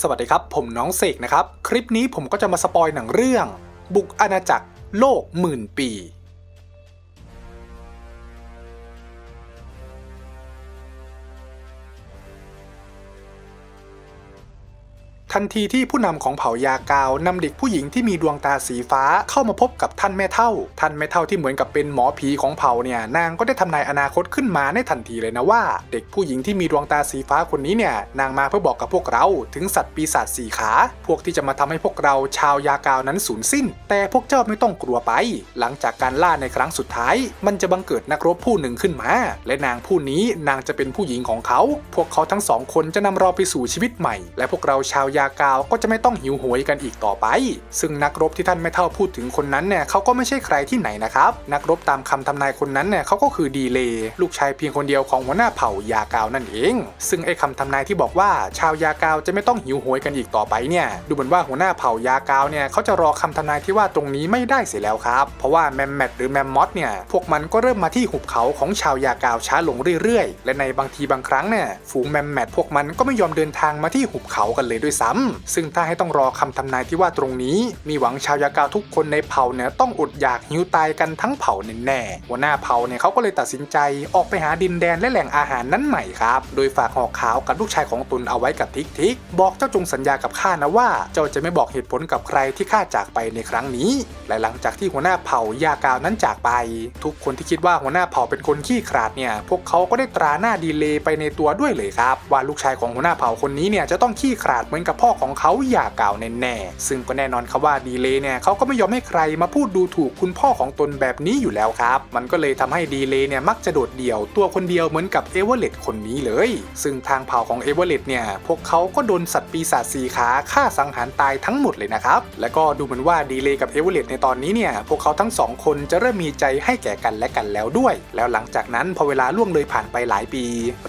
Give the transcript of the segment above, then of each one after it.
สวัสดีครับ ผมน้องเสกนะครับ คลิปนี้ผมก็จะมาสปอยหนังเรื่อง บุกอาณาจักรโลกหมื่นปี ทันทีที่ผู้นำของเผ่ายากาวนำเด็กผู้หญิงที่มีดวงตาสีฟ้าเข้ามาพบกับท่านแม่เท่า ท่านแม่เท่าที่เหมือนกับเป็นหมอผีของเผ่าเนี่ยนางก็ได้ทำนายอนาคตขึ้นมาในทันทีเลยนะว่า เด็กผู้หญิงที่มีดวงตาสีฟ้าคนนี้เนี่ยนางมาเพื่อบอกกับพวกเราถึงสัตว์ปีศาจสี่ขา พวกที่จะมาทำให้พวกเราชาวยากาวนั้นสูญสิ้น แต่พวกเจ้าไม่ต้องกลัวไป หลังจากการล่าในครั้งสุดท้าย มันจะบังเกิดนักรบผู้หนึ่งขึ้นมา และนางผู้นี้นางจะเป็นผู้หญิงของเขา พวกเขาทั้งสองคนจะนำเราไปสู่ชีวิตใหม่ และพวกเราชาวยากาวก็จะไม่ต้องหิวโหยกันอีกต่อไป ซึ่งนักรบที่ท่านไม่เท่าพูดถึงคนนั้นเนี่ยเขาก็ไม่ใช่ใครที่ไหนนะครับ นักรบตามคำทำนายคนนั้นเนี่ยเขาก็คือดีเลย์ลูกชายเพียงคนเดียวของหัวหน้าเผ่ายากาวนั่นเอง ซึ่งไอ้คำทำนายที่บอกว่าชาวยากาวจะไม่ต้องหิวโหยกันอีกต่อไปเนี่ยดูเหมือนว่าหัวหน้าเผ่ายากาวเนี่ยเขาจะรอคำทำนายที่ว่าตรงนี้ไม่ได้เสียแล้วครับ เพราะว่าแมมแมทหรือแมมมอสเนี่ยพวกมันก็เริ่มมาที่หุบเขาของชาวยากาวช้าลงเรื่อยๆ และในบางทีบางครั้งเนี่ยฝูงแมมแมทพวกมันก็ไม่ยอมเดินทางมาที่หุบเขากันเลยด้วยซ้ำซึ่งถ้าให้ต้องรอคำทำนายที่ว่าตรงนี้ มีหวังชาวยากาวทุกคนในเผ่าเนี่ยต้องอดอยากหิวตายกันทั้งเผ่าแน่ๆหัวหน้าเผ่าเนี่ยเขาก็เลยตัดสินใจออกไปหาดินแดนและแหล่งอาหารนั้นใหม่ครับ โดยฝากหอกขาวกับลูกชายของตนเอาไว้กับทิกทิกบอกเจ้าจงสัญญากับข้านะว่า เจ้าจะไม่บอกเหตุผลกับใครที่ข้าจากไปในครั้งนี้ และหลังจากที่หัวหน้าเผ่ายากาวนั้นจากไป ทุกคนที่คิดว่าหัวหน้าเผ่าเป็นคนขี้ขลาดเนี่ยพวกเขาก็ได้ตราหน้าดีเลย์ไปในตัวด้วยเลยครับ ว่าลูกชายของหัวหน้าเผ่าคนนี้เนี่ยจะต้องขี้ขลาดเหมือนกับพ่อพ่อของเขาอย่ากล่าวแน่ๆซึ่งก็แน่นอนครับว่าดีเลย์เนี่ยเขาก็ไม่ยอมให้ใครมาพูดดูถูกคุณพ่อของตนแบบนี้อยู่แล้วครับ มันก็เลยทำให้ดีเลย์เนี่ยมักจะโดดเดี่ยวตัวคนเดียวเหมือนกับเอเวอร์เลตคนนี้เลย ซึ่งทางเผ่าของเอเวอร์เลตเนี่ยพวกเขาก็โดนสัตว์ปีศาจสีขาฆ่าสังหารตายทั้งหมดเลยนะครับ และก็ดูเหมือนว่าดีเลย์กับเอเวอร์เลตในตอนนี้เนี่ยพวกเขาทั้งสองคนจะเริ่มมีใจให้แก่กันและกันแล้วด้วย แล้วหลังจากนั้นพอเวลาล่วงเลยผ่านไปหลายปี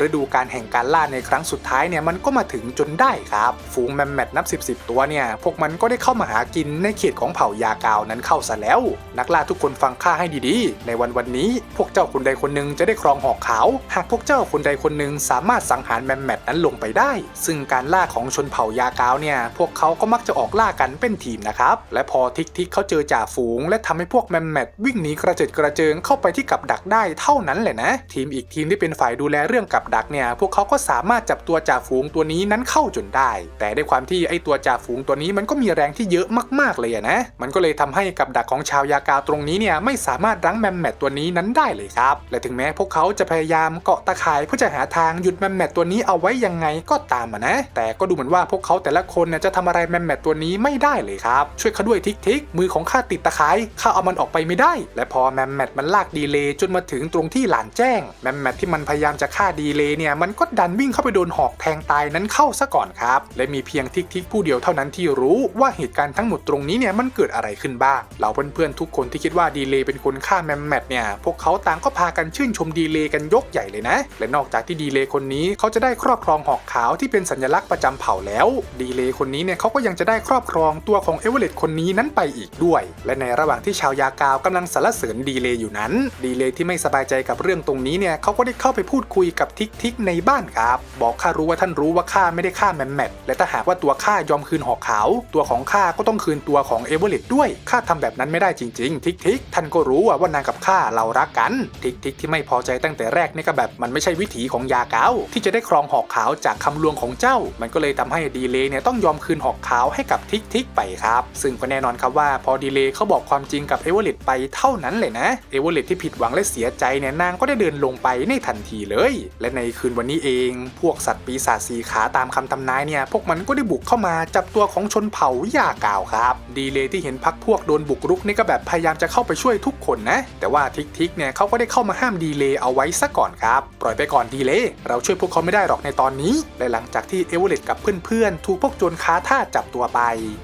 ฤดูการแห่งการล่าในครั้งสุดท้ายเนี่ยมันก็มาถึงจนได้ครับ ฝูงแมมแมทนับ 10บสตัวเนี่ย พวกมันก็ได้เข้ามาหากินในเขตของเผ่ายากาวนั้นเข้าซะแล้ว นักล่าทุกคนฟังข้าให้ดีๆ ในวันวันนี้ พวกเจ้าคนใดคนหนึ่งจะได้ครองหอกขาว หากพวกเจ้าคนใดคนหนึ่งสามารถสังหารแมมแมทนั้นลงไปได้ ซึ่งการล่าของชนเผ่ายากาวเนี่ย พวกเขาก็มักจะออกล่ากันเป็นทีมนะครับ และพอทิกทิกเขาเจอจ่าฝูง และทำให้พวกแมมแมทวิ่งหนีกระเจิดกระเจิงเข้าไปที่กับดักได้เท่านั้นแหละนะ ทีมอีกทีมที่เป็นฝ่ายดูแลเรื่องกับดักเนี่ย พวกเขาก็สามารถจับตัวจ่าฝูงตัวนี้นั้นเข้าจนได้ แต่ด้ความที่ไอตัวจ่าฝูงตัวนี้มันก็มีแรงที่เยอะมากๆเลยนะ มันก็เลยทำให้กับดักของชาวยากาตรงนี้เนี่ยไม่สามารถรั้งแมมแมทตัวนี้นั้นได้เลยครับ และถึงแม้พวกเขาจะพยายามเกาะตะข่ายเพื่อจะหาทางหยุดแมมแมทตัวนี้เอาไว้ยังไงก็ตามนะ แต่ก็ดูเหมือนว่าพวกเขาแต่ละคนเนี่ยจะทำอะไรแมมแมทตัวนี้ไม่ได้เลยครับ ช่วยเขาด้วยทิกทิกมือของข้าติดตะข่ายข้าเอามันออกไปไม่ได้ และพอแมมแมทมันลากดีเลย์จนมาถึงตรงที่หลานแจ้งแมมแมทที่มันพยายามจะฆ่าดีเลย์เนี่ยมันก็ดันวิ่งเข้าไปโดนหอกแทงตายนั้นเข้าซะก่อนครับ และมีเพียงทิกทิกผู้เดียวเท่านั้นที่รู้ว่าเหตุการณ์ทั้งหมดตรงนี้เนี่ยมันเกิดอะไรขึ้นบ้างเราเพื่อนๆทุกคนที่คิดว่าดีเลย์เป็นคนฆ่าแมมแมทเนี่ยพวกเขาต่างก็พากันชื่นชมดีเลย์กันยกใหญ่เลยนะ และนอกจากที่ดีเลย์คนนี้เขาจะได้ครอบครองหอกขาวที่เป็นสัญลักษณ์ประจำเผ่าแล้ว ดีเลย์คนนี้เนี่ยเขาก็ยังจะได้ครอบครองตัวของเอเวอเรตคนนี้นั้นไปอีกด้วย และในระหว่างที่ชาวยากาวกำลังสรรเสริญดีเลย์อยู่นั้น ดีเลย์ที่ไม่สบายใจกับเรื่องตรงนี้เนี่ยเขาก็ได้เข้าไปพูดคุยกับทิกทิกในบ้านครับบอกข้ารู้ว่าท่านรู้ว่าข้าไม่ได้ฆ่าแมมแมทและถ้าหากว่าตัวข้ายอมคืนหอกขาว ตัวของข้าก็ต้องคืนตัวของเอเวอเรตด้วยข้าทำแบบนั้นไม่ได้จริงๆ ทิกทิกท่านก็รู้ว่านางกับข้าเรารักกัน ทิกทิกที่ไม่พอใจตั้งแต่แรกนี่ก็แบบมันไม่ใช่วิถีของยาเกาที่จะได้ครองหอกขาวจากคำลวงของเจ้า มันก็เลยทำให้ดีเลย์เนี่ยต้องยอมคืนหอกขาวให้กับทิกทิกไปครับ ซึ่งก็แน่นอนครับว่าพอดีเลย์เขาบอกความจริงกับเอเวอเรตไปเท่านั้นเลยนะเอเวอเรตที่ผิดหวังและเสียใจเนี่ยนางก็ได้เดินลงไปในทันทีเลย และในคืนวันนี้เอง พวกสัตว์ปีศาจสีขาตามคำทำนายเนี่ยพวกมันก็ได้บุกเข้ามาจับตัวของชนเผ่ายากาวครับ ดีเลยที่เห็นพักพวกโดนบุกรุกนี่ก็แบบพยายามจะเข้าไปช่วยทุกคนนะ แต่ว่าทิกทิกเนี่ยเขาก็ได้เข้ามาห้ามดีเลยเอาไว้ซะก่อนครับ ปล่อยไปก่อนดีเลยเราช่วยพวกเขาไม่ได้หรอกในตอนนี้ และหลังจากที่เอเวอเรตกับเพื่อนๆถูกพวกโจรค้าท่าจับตัวไป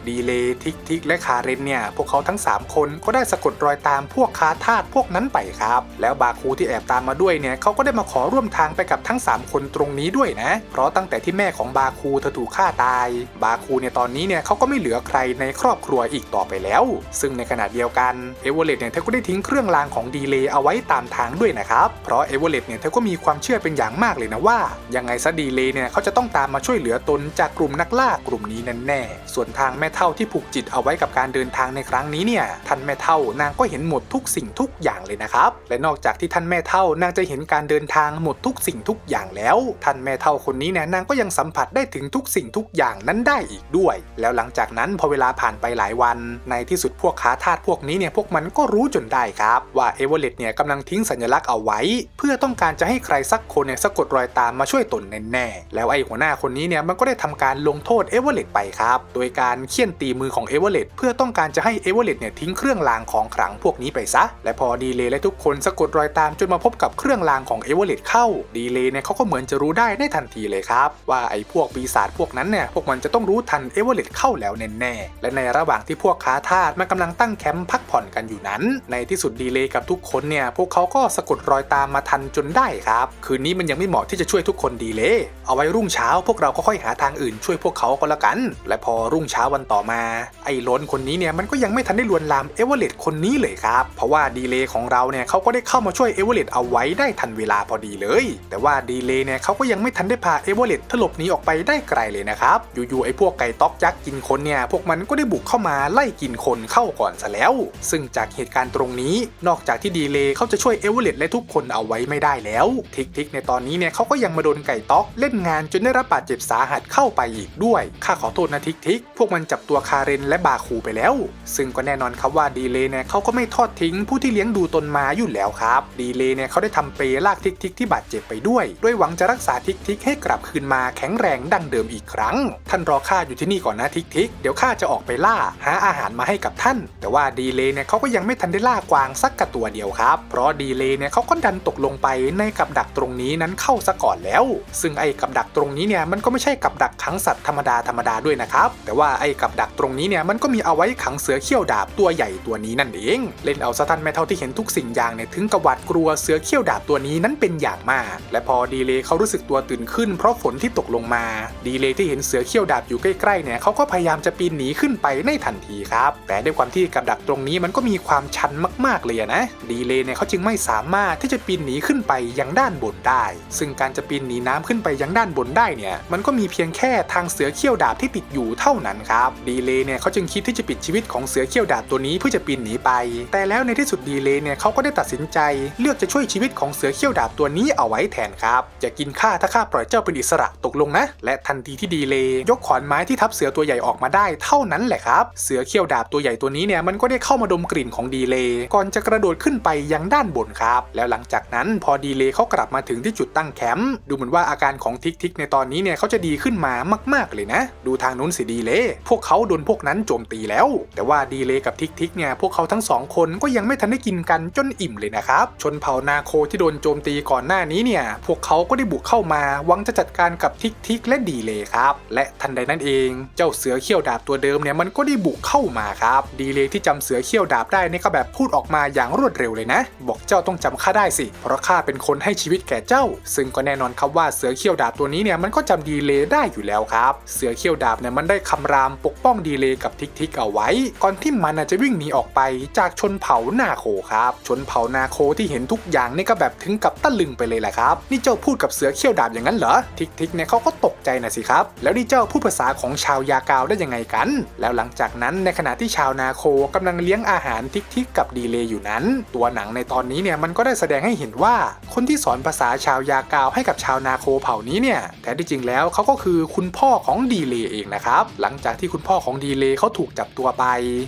ดีเลยทิกทิกและคาเรนเนี่ยพวกเขาทั้ง 3 คนก็ได้สะกดรอยตามพวกค้าทาสพวกนั้นไปครับ แล้วบาคูที่แอบตามมาด้วยเนี่ยเขาก็ได้มาขอร่วมทางไปกับทั้ง 3 คนตรงนี้ด้วยนะ เพราะตั้งแต่ที่แม่ของบาคูเธอถูกฆ่าตายบาคูเนี่ยตอนนี้เนี่ยเขาก็ไม่เหลือใครในครอบครัวอีกต่อไปแล้ว ซึ่งในขณะเดียวกันเอเวอเรตเนี่ยเธอก็ได้ทิ้งเครื่องรางของดีเลย์เอาไว้ตามทางด้วยนะครับ เพราะเอเวอเรตเนี่ยเธอก็มีความเชื่อเป็นอย่างมากเลยนะว่า ยังไงซะดีเลย์เนี่ยเขาจะต้องตามมาช่วยเหลือตนจากกลุ่มนักล่ากลุ่มนี้แน่ๆส่วนทางแม่เท่าที่ผูกจิตเอาไว้กับการเดินทางในครั้งนี้เนี่ยท่านแม่เท่านางก็เห็นหมดทุกสิ่งทุกอย่างเลยนะครับและนอกจากที่ท่านแม่เท่านางจะเห็นการเดินทางหมดทุกสิ่งทุกอย่างแล้ว ท่านแม่เท่าคนนี้เนี่ยนางก็ยังสัมผัสได้ถึงทุกสิ่งทุกอย่างนั้นได้อีกด้วย แล้วหลังจากนั้นพอเวลาผ่านไปหลายวัน ในที่สุดพวกค้าทาสพวกนี้เนี่ยพวกมันก็รู้จนได้ครับ ว่าเอเวอเรตเนี่ยกำลังทิ้งสัญลักษณ์เอาไว้ เพื่อต้องการจะให้ใครสักคนเนี่ยสะกดรอยตามมาช่วยตนแน่ๆแล้วไอ้หัวหน้าคนนี้เนี่ยมันก็ได้ทำการลงโทษเอเวอเรตไปครับ โดยการเคี่ยนตีมือของเอเวอเรตเพื่อต้องการจะให้เอเวอเรตเนี่ยทิ้งเครื่องรางของขลังพวกนี้ไปซะ และพอดีเลยและทุกคนสะกดรอยตามจนมาพบกับเครื่องรางของเอเวอเรตเข้าดีเลยเนี่ยเขาก็เหมือนจะรู้ได้ในทันทีเลยครับ ว่าไอ้พวกปีศาจพวกนั้นเนี่ยพวกมันจะต้องรู้ทันเอเวอเรตเข้าแล้วแน่ๆและในระหว่างที่พวกค้าทาสมันกำลังตั้งแคมป์พักผ่อนกันอยู่นั้น ในที่สุดดีเลย์กับทุกคนเนี่ยพวกเขาก็สะกดรอยตามมาทันจนได้ครับ คืนนี้มันยังไม่เหมาะที่จะช่วยทุกคนดีเลย์เอาไว้รุ่งเช้าพวกเราก็ค่อยหาทางอื่นช่วยพวกเขาก็แล้วกัน และพอรุ่งเช้าวันต่อมา ไอ้ล้นคนนี้เนี่ยมันก็ยังไม่ทันได้ลวนลามเอเวอเรตคนนี้เลยครับ เพราะว่าดีเลย์ของเราเนี่ยเขาก็ได้เข้ามาช่วยเอเวอเรตเอาไว้ได้ทันเวลาพอดีเลย แต่ว่าดีเลย์เนี่ยเขาก็ยังไม่ทันได้พาเอเวอเรตถลบหนีออกไปได้ไกลเลยนะครับอยู่ๆไอ้พวกไก่ต๊อกยักษ์กินคนเนี่ยพวกมันก็ได้บุกเข้ามาไล่กินคนเข้าก่อนซะแล้ว ซึ่งจากเหตุการณ์ตรงนี้นอกจากที่ดีเลย์เขาจะช่วยเอเวอเรตและทุกคนเอาไว้ไม่ได้แล้ว ทิกทิกในตอนนี้เนี่ยเขาก็ยังมาโดนไก่ต๊อกเล่นงานจนได้รับบาดเจ็บสาหัสเข้าไปอีกด้วยข้าขอโทษนะทิกทิกพวกมันจับตัวคาเรนและบาคูไปแล้ว ซึ่งก็แน่นอนครับว่าดีเลย์เนี่ยเขาก็ไม่ทอดทิ้งผู้ที่เลี้ยงดูตนมาอยู่แล้วครับ ดีเลย์เนี่ยเขาได้ทำเปรลากทิกทิกที่บาดเจ็บไปด้วย ด้วยหวังจะรักษาทิกทิกให้กลับคืนมาแข็งแรงดังเดิมอีกครั้งท่านรอข้าอยู่ที่นี่ก่อนนะทิกทิกเดี๋ยวข้าจะออกไปล่า หาอาหารมาให้กับท่าน แต่ว่าดีเลย์เนี่ยเขาก็ยังไม่ทันได้ล่ากวางสักกระตัวเดียวครับ เพราะดีเลย์เนี่ยเขาก็ดันตกลงไปในกับดักตรงนี้นั้นเข้าซะก่อนแล้ว ซึ่งไอ้กับดักตรงนี้เนี่ยมันก็ไม่ใช่กับดักขังสัตว์ธรรมดาธรรมดาด้วยนะครับ แต่ว่าไอ้กับดักตรงนี้เนี่ยมันก็มีเอาไว้ขังเสือเขี้ยวดาบตัวใหญ่ตัวนี้นั่นเอง เล่นเอาซะท่านแม่เท่าที่เห็นทุกสิ่งอย่างเนี่ยถึงกระหวัดกลัวเสือเขี้ยวดาบตัวนี้นั้นเป็นอย่างมาก และพอดีเลย์เขารู้สึกตัวตื่นขึ้น เพราะฝนที่ตกลงมา ดีเลย์ที่เห็นเสือเขี้ยวดาบอยู่ใกล้ๆเนี่ยเขาก็พยายามจะปีนหนีขึ้นไปในทันทีครับ แต่ด้วยความที่กับดักตรงนี้มันก็มีความชันมากๆเลยนะ ดีเลย์เนี่ยเขาจึงไม่สามารถที่จะปีนหนีขึ้นไปยังด้านบนได้ ซึ่งการจะปีนหนีน้ำขึ้นไปยังด้านบนได้เนี่ยมันก็มีเพียงแค่ทางเสือเขี้ยวดาบที่ติดอยู่เท่านั้นครับ ดีเลย์เนี่ยเขาจึงคิดที่จะปิดชีวิตของเสือเขี้ยวดาบตัวนี้เพื่อจะปีนหนีไป แต่แล้วในที่สุดดีเลย์เนี่ยเขาก็ได้ตัดสินใจ เลือกจะช่วยชีวิตของเสือเขี้ยวดาบตัวนี้เอาไว้แทนครับจะกินข้าถ้าข้าปล่อยเจ้าเป็นอิสระตกลงนะ และทันทีที่ดีเลย์ยกขอนไม้ที่ทับเสือตัวใหญ่ออกมาได้เท่านั้นแหละครับ เสือเขี้ยวดาบตัวใหญ่ตัวนี้เนี่ยมันก็ได้เข้ามาดมกลิ่นของดีเลย์ก่อนจะกระโดดขึ้นไปยังด้านบนครับ แล้วหลังจากนั้นพอดีเลย์เขากลับมาถึงที่จุดตั้งแคมป์ดูเหมือนว่าอาการของทิกทิกในตอนนี้เนี่ยเขาจะดีขึ้นมามาก ๆเลยนะ ดูทางนู้นสิดีเลย์พวกเขาโดนพวกนั้นโจมตีแล้ว แต่ว่าดีเลย์กับทิกทิกเนี่ยพวกเขาทั้งสองคนก็ยังไม่ทันได้กินกันจนอิ่มเลยนะครับชนเผ่านาโคที่โดนโจมตีก่อนหน้านี้เนี่ยพวกเขาก็ได้บุกเข้ามาหวังจะจัดการกับทิกทิกและดีเลย์ครับและทันใดนั้นเอง เจ้าเสือเขี้ยวดาบตัวเดิมเนี่ยมันก็ได้บุกเข้ามาครับ ดีเลยที่จำเสือเขี้ยวดาบได้เนี่ยก็แบบพูดออกมาอย่างรวดเร็วเลยนะ บอกเจ้าต้องจำข้าได้สิ เพราะข้าเป็นคนให้ชีวิตแก่เจ้า ซึ่งก็แน่นอนครับว่าเสือเขี้ยวดาบตัวนี้เนี่ยมันก็จำดีเลยได้อยู่แล้วครับ เสือเขี้ยวดาบเนี่ยมันได้คำรามปกป้องดีเลยกับทิกทิกเอาไว้ ก่อนที่มันจะวิ่งหนีออกไปจากชนเผ่านาโคครับ ชนเผ่านาโคที่เห็นทุกอย่างนี่ก็แบบถึงกับตะลึงไปเลยแหละครับ นี่เจ้าพูดกับเสือเขี้ยวดาบอย่างนั้นเหรอ ทิกทิกเนี่ยเขาก็ตกใจนะสิครับ แล้วนี่เจ้าพูดภาษาของชาวยากาวได้ยังไงกัน แล้วหลังจากนั้นในขณะที่ชาวนาโคกำลังเลี้ยงอาหารทิกทิกกับดีเลย์อยู่นั้น ตัวหนังในตอนนี้เนี่ยมันก็ได้แสดงให้เห็นว่า คนที่สอนภาษาชาวยากาวให้กับชาวนาโคเผ่านี้เนี่ยแต่ที่จริงแล้วเขาก็คือคุณพ่อของดีเลย์เองนะครับหลังจากที่คุณพ่อของดีเลย์เขาถูกจับตัวไป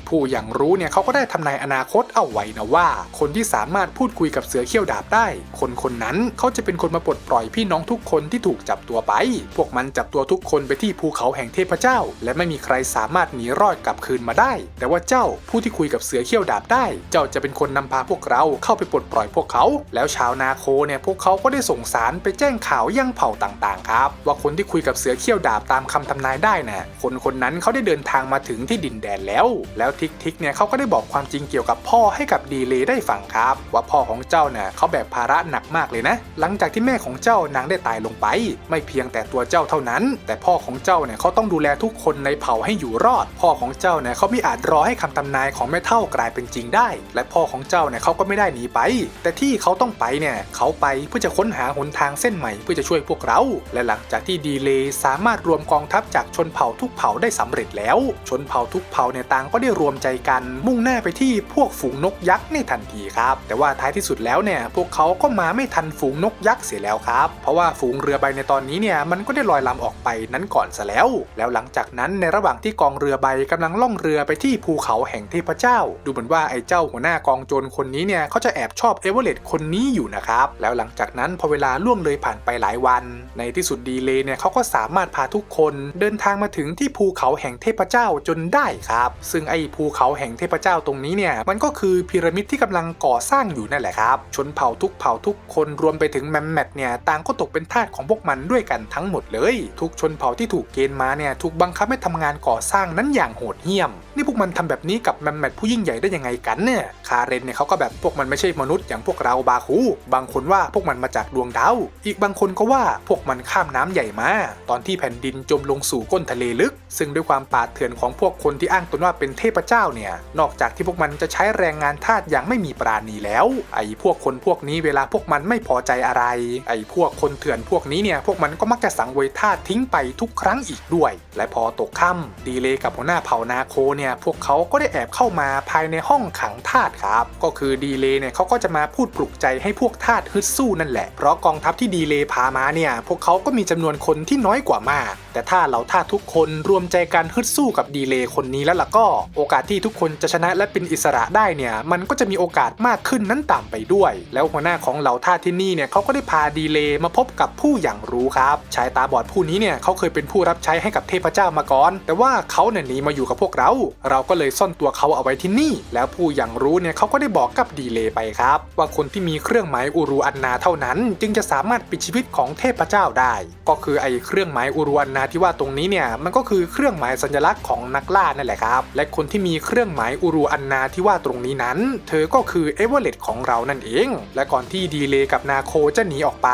ผู้อย่างรู้เนี่ยเขาก็ได้ทำนายอนาคตเอาไว้นะว่า คนที่สามารถพูดคุยกับเสือเขี้ยวดาบได้ คนคนนั้นเขาจะเป็นคนมาปลดปล่อยพี่น้องทุกคนที่ถูกจับตัวไป พวกมันจับตัวทุกคนไปที่ภูเขาแห่งเทพเจ้า และไม่มีใครสามารถหนีรอดกลับคืนมาได้ แต่ว่าเจ้าผู้ที่คุยกับเสือเขี้ยวดาบได้ เจ้าจะเป็นคนนำพาพวกเราเข้าไปปลดปล่อยพวกเขา แล้วชาวนาโคเนี่ยพวกเขาก็ได้ส่งสารไปแจ้งข่าวยังเผ่าต่างๆครับ ว่าคนที่คุยกับเสือเขี้ยวดาบตามคำทำนายได้น่ะคนคนนั้นเขาได้เดินนทางมาถึงที่ดินแดนแล้ว แล้วทิกทิกเนี่ยเขาก็ได้บอกความจริงเกี่ยวกับพ่อให้กับดีเลย์ได้ฟังครับ ว่าพ่อของเจ้าเนี่ยเขาแบกภาระหนักมากเลยนะ หลังจากที่แม่ของเจ้านางได้ตายลงไป ไม่เพียงแต่ตัวเจ้าเท่านั้น แต่พ่อของเจ้าเนี่ยเขาต้องดูแลทุกคนในเผ่าให้อยู่รอด พ่อของเจ้าเนี่ยเขาไม่อาจรอให้คำทำนายของแม่เท่ากลายเป็นจริงได้ และพ่อของเจ้าเนี่ยเขาก็ไม่ได้หนีไป แต่ที่เขาต้องไปเนี่ยเขาไปเพื่อจะค้นหาหนทางเส้นใหม่เพื่อจะช่วยพวกเรา และหลังจากที่ดีเลย์สามารถรวมกองทัพจากชนเผ่าทุกเผ่าได้สำเร็จแล้ว ชนเผ่าทุกเผ่าเนี่ยต่างก็ได้รวมใจกัน มุ่งหน้าไปที่พวกฝูงนกยักษ์ในทันทีครับ แต่ว่าท้ายที่สุดแล้วเนี่ยพวกเขาก็มาไม่ทันฝูงนกยักษ์เสียแล้วครับ เพราะว่าฝูงเรือใบในตอนนี้เนี่ยมันก็ได้ลอยลำออกไปนั้นก่อนซะแล้ว แล้วหลังจากนั้นในระหว่างที่กองเรือใบกำลังล่องเรือไปที่ภูเขาแห่งเทพเจ้า ดูเหมือนว่าไอ้เจ้าหัวหน้ากองโจรคนนี้เนี่ยเขาจะแอบชอบเอเวอเรตคนนี้อยู่นะครับแล้วหลังจากนั้นพอเวลาล่วงเลยผ่านไปหลายวัน ในที่สุดดีเลย์เนี่ยเขาก็สามารถพาทุกคนเดินทางมาถึงที่ภูเขาแห่งเทพเจ้าจนได้ครับ ซึ่งไอ้ภูเขาแห่งเทพเจ้าตรงนี้เนี่ยมันก็คือพีระมิดที่กำลังก่อสร้างอยู่นั่นแหละครับ ชนเผ่าทุกเผ่าทุกคนรวมไปถึงแมมแมทเนี่ยต่างก็ตกเป็นทาสของพวกมันด้วยกันทั้งหมดเลย ทุกชนเผ่าที่ถูกเกณฑ์มาเนี่ยถูกบังคับให้ทำงานก่อสร้างนั้นอย่างโหดเหี้ยม นี่พวกมันทำแบบนี้กับแมมแมทผู้ยิ่งใหญ่ได้ยังไงกันเนี่ยคาเรนเนี่ยเขาก็แบบพวกมันไม่ใช่มนุษย์อย่างพวกเราบาคูบางคนว่าพวกมันมาจากดวงดาวอีกบางคนก็ว่าพวกมันข้ามน้ำใหญ่มา ตอนที่แผ่นดินจมลงสู่ก้นทะเลลึก ซึ่งด้วยความป่าดเถื่อนของพวกคนที่อ้างตนว่าเป็นเทพเจ้าเนี่ย นอกจากที่พวกมันจะใช้แรงงานทาสอย่างไม่มีปราณีแล้ว ไอ้พวกคนพวกนี้เวลาพวกมันไม่พอใจอะไร ไอ้พวกคนเถื่อนพวกนี้เนี่ยพวกมันก็มักจะสังเวยทาสทิ้งไปทุกครั้งอีกด้วย และพอตกค่ำดีเลยกับหัวหน้าเผ่านาโคเนี่ยพวกเขาก็ได้แอบเข้ามาภายในห้องขังทาสครับ ก็คือดีเลยเนี่ยเขาก็จะมาพูดปลุกใจให้พวกทาสฮึดสู้นั่นแหละเพราะกองทัพที่ดีเลยพามาเนี่ยพวกเขาก็มีจำนวนคนที่น้อยกว่ามาก แต่ถ้าเหล่าทาทุกคนรวมใจกันฮึดสู้กับดีเลย์คนนี้แล้วล่ะก็ โอกาสที่ทุกคนจะชนะและเป็นอิสระได้เนี่ย มันก็จะมีโอกาสมากขึ้นนั้นตามไปด้วย แล้วหัวหน้าของเหล่าท่าที่นี่เนี่ยเขาก็ได้พาดีเลย์มาพบกับผู้อย่างรู้ครับชายตาบอดผู้นี้เนี่ยเขาเคยเป็นผู้รับใช้ให้กับเทพเจ้ามาก่อน แต่ว่าเขาเนี่ยหนีมาอยู่กับพวกเรา เราก็เลยซ่อนตัวเขาเอาไว้ที่นี่ แล้วผู้อย่างรู้เนี่ยเขาก็ได้บอกกับดีเลย์ไปครับ ว่าคนที่มีเครื่องหมายอูรูอันนาเท่านั้น จึงจะสามารถปิดชีวิตของเทพเจ้าได้ ก็คือไอ้เครื่องหมายอูรูอันนาที่ว่าตรงนี้เนี่ยมันก็คือเครื่องหมายสัญลักษณ์ของนักล่านั่นแหละครับ และคนที่มีเครื่องหมายอูรูอันนาที่ว่าตรงนี้นั้น เธอก็คือเอเวอเรตของเรานั่นเอง และก่อนที่ดีเลย์กับนาโคจะหนีออกไป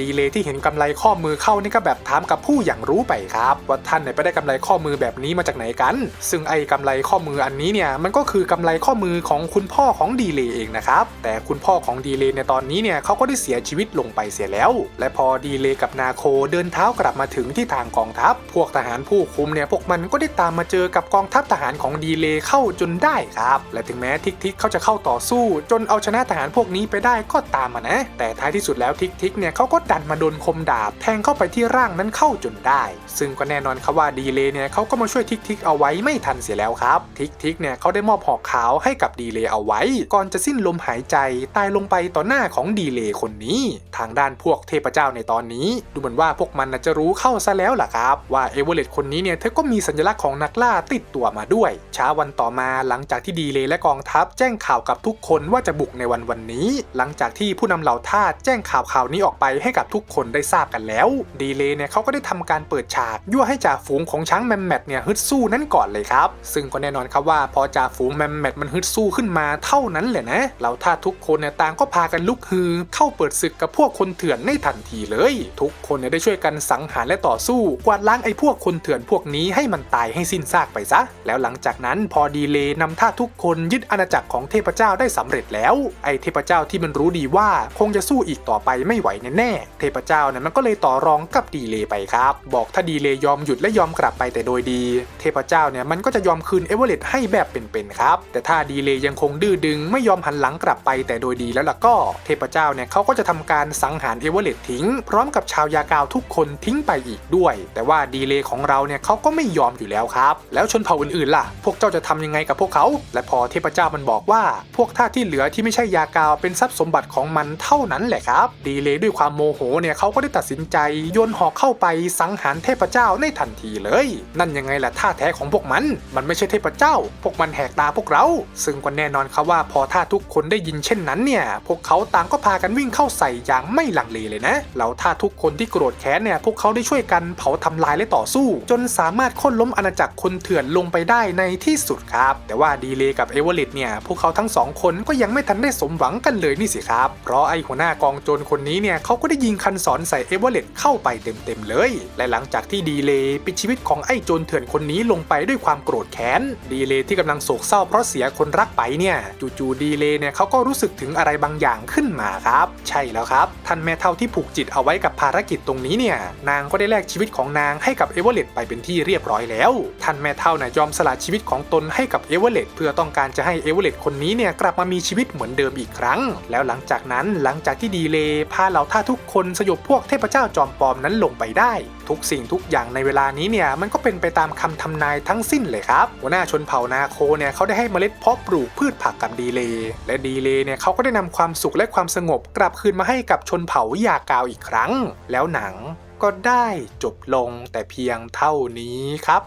ดีเลย์ที่เห็นกำไรข้อมือเข้านี่ก็แบบถามกับผู้อย่างรู้ไปครับ ว่าท่านเนี่ยไปได้กำไรข้อมือแบบนี้มาจากไหนกัน ซึ่งไอ้กำไรข้อมืออันนี้เนี่ยมันก็คือกำไรข้อมือของคุณพ่อของดีเลย์เองนะครับ แต่คุณพ่อของดีเลย์ในตอนนี้เนี่ยเขาก็ได้เสียชีวิตลงไปเสียแล้ว และพอดีเลย์กับนาโคเดินเท้ากลับมาถึงที่ทางกองทัพ พวกทหารผู้คุมเนี่ยพวกมันก็ได้ตามมาเจอกับกองทัพทหารของดีเลย์เข้าจนได้ครับ และถึงแม้ทิกทิกเขาจะเข้าต่อสู้ จนเอาชนะทหารพวกนี้ไปได้ก็ตามมานะ แต่ท้ายที่สุดแล้วทิกทิกเนี่ยเขาก็ดันมาโดนคมดาบ แทงเข้าไปที่ร่างนั้นเข้าจนได้ ซึ่งก็แน่นอนครับว่าดีเลย์เนี่ยเขาก็มาช่วยทิกทิกเอาไว้ไม่ทันเสียแล้วครับ ทิกทิกเนี่ยเขาได้มอบหอกขาวให้กับดีเลย์เอาไว้ ก่อนจะสิ้นลมหายใจตายลงไปต่อหน้าของดีเลย์คนนี้ ทางด้านพวกเทพเจ้าในตอนนี้ ดูเหมือนว่าพวกมันจะรู้เข้าซะแล้วล่ะครับว่าเอเวอเรตคนนี้เนี่ยเธอก็มีสัญลักษณ์ของนักล่าติดตัวมาด้วย เช้าวันต่อมาหลังจากที่ดีเลย์และกองทัพแจ้งข่าวกับทุกคนว่าจะบุกในวันวันนี้ หลังจากที่ผู้นำเหล่าทาสแจ้งข่าวข่าวนี้ออกไปให้กับทุกคนได้ทราบกันแล้ว ดีเลย์เนี่ยเขาก็ได้ทำการเปิดฉากยั่วให้จ่าฝูงของช้างแมมแมทเนี่ยฮึดสู้นั้นก่อนเลยครับ ซึ่งก็แน่นอนครับว่าพอจ่าฝูงแมมแมทมันฮึดสู้ขึ้นมาเท่านั้นแหละนะเหล่าทาสทุกคนเนี่ยต่างก็พากันลุกฮือ เข้าเปิดศึกกับพวกคนเถื่อนในทันทีเลย ทุกคนเนี่ยได้ช่วยกันสังหารและต่อสู้กวาดล้างไอ้พวกคนเถื่อนพวกนี้ให้มันตายให้สิ้นซากไปซะ แล้วหลังจากนั้นพอดีเลย์นำท่าทุกคนยึดอาณาจักรของเทพเจ้าได้สำเร็จแล้ว ไอ้เทพเจ้าที่มันรู้ดีว่าคงจะสู้อีกต่อไปไม่ไหวแน่ๆเทพเจ้าเนี่ยมันก็เลยต่อรองกับดีเลย์ไปครับ บอกถ้าดีเลย์ยอมหยุดและยอมกลับไปแต่โดยดี เทพเจ้าเนี่ยมันก็จะยอมคืนเอเวอเรสต์ให้แบบเป็นๆครับ แต่ถ้าดีเลย์ยังคงดื้อดึงไม่ยอมหันหลังกลับไปแต่โดยดีแล้วล่ะก็เทพเจ้าเนี่ยเขาก็จะทำการสังหารเอเวอเรสต์ทิ้ง พร้อมกับชาวยากาวทุกคนทิ้งไปอีกด้วยแต่ว่าดีเลย์ของเราเนี่ยเขาก็ไม่ยอมอยู่แล้วครับ แล้วชนเผ่าอื่นๆล่ะ พวกเจ้าจะทำยังไงกับพวกเขา และพอเทพเจ้ามันบอกว่า พวกท่าที่เหลือที่ไม่ใช่ยากาวเป็นทรัพย์สมบัติของมันเท่านั้นแหละครับ ดีเลย์ด้วยความโมโหเนี่ยเขาก็ได้ตัดสินใจโยนหอกเข้าไปสังหารเทพเจ้าในทันทีเลย นั่นยังไงล่ะท่าแท้ของพวกมัน มันไม่ใช่เทพเจ้า พวกมันแหกตาพวกเรา ซึ่งก็แน่นอนครับว่าพอท่าทุกคนได้ยินเช่นนั้นเนี่ย พวกเขาต่างก็พากันวิ่งเข้าใส่อย่างไม่ลังเลเลยนะ เหล่าท่าทุกคนที่โกรธแค้นเนี่ย พวกเขาได้ช่วยกันเผาทำลายและต่อสู้ จนสามารถโค่นล้มอาณาจักรคนเถื่อนลงไปได้ในที่สุดครับ แต่ว่าดีเลย์กับเอเวอร์ลิตเนี่ย พวกเขาทั้งสองคนก็ยังไม่ทันได้สมหวังกันเลยนี่สิครับ เพราะไอหัวหน้ากองโจรคนนี้เนี่ยเขาก็ได้ยิงคันศรใส่เอเวอร์ลิตเข้าไปเต็มๆเลย และหลังจากที่ดีเลย์ปิดชีวิตของไอโจรเถื่อนคนนี้ลงไปด้วยความโกรธแค้น ดีเลย์ที่กำลังโศกเศร้าเพราะเสียคนรักไปเนี่ย จู่ๆดีเลย์เนี่ยเขาก็รู้สึกถึงอะไรบางอย่างขึ้นมาครับ ใช่แล้วครับ ท่านแม่เท่าที่ผูกจิตเอาไว้กับภารกิจตรงนี้เนี่ย นางก็ได้แลกชีวิตของนางให้กับเอเวอร์เลตไปเป็นที่เรียบร้อยแล้ว ท่านแม่เท่าเนี่ยยอมสละชีวิตของตนให้กับเอเวอร์เลตเพื่อต้องการจะให้เอเวอร์เลตคนนี้เนี่ยกลับมามีชีวิตเหมือนเดิมอีกครั้ง แล้วหลังจากนั้นหลังจากที่ดีเลย์พาเหล่าท่าทุกคนสยบพวกเทพเจ้าจอมปลอมนั้นลงไปได้ ทุกสิ่งทุกอย่างในเวลานี้เนี่ยมันก็เป็นไปตามคำทำนายทั้งสิ้นเลยครับหัวหน้าชนเผ่านาโคเนี่ยเขาได้ให้เมล็ดเพาะปลูกพืชผักกับดีเลและดีเลเนี่ยเขาก็ได้นำความสุขและความสงบกลับคืนมาให้กับชนเผ่ายากาวอีกครั้ง แล้วหนัง ก็ได้จบลงแต่เพียงเท่านี้ครับ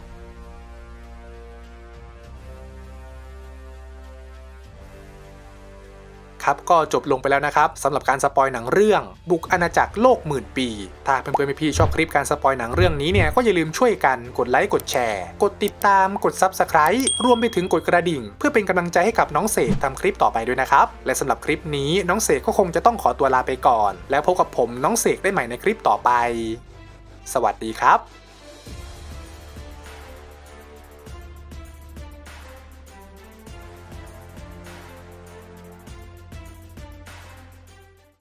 ครับก็จบลงไปแล้วนะครับสำหรับการสปอยหนังเรื่อง บุกอาณาจักรโลกหมื่นปี ถ้าเพื่อนๆพี่ชอบคลิปการสปอยหนังเรื่องนี้เนี่ยก็อย่าลืมช่วยกันกดไลค์กดแชร์ กดติดตามกด Subscribe รวมไปถึงกดกระดิ่ง เพื่อเป็นกำลังใจให้กับน้องเสกทำคลิปต่อไปด้วยนะครับ และสำหรับคลิปนี้น้องเสกก็คงจะต้องขอตัวลาไปก่อน แล้วพบกับผมน้องเสกได้ใหม่ในคลิปต่อไป สวัสดีครับ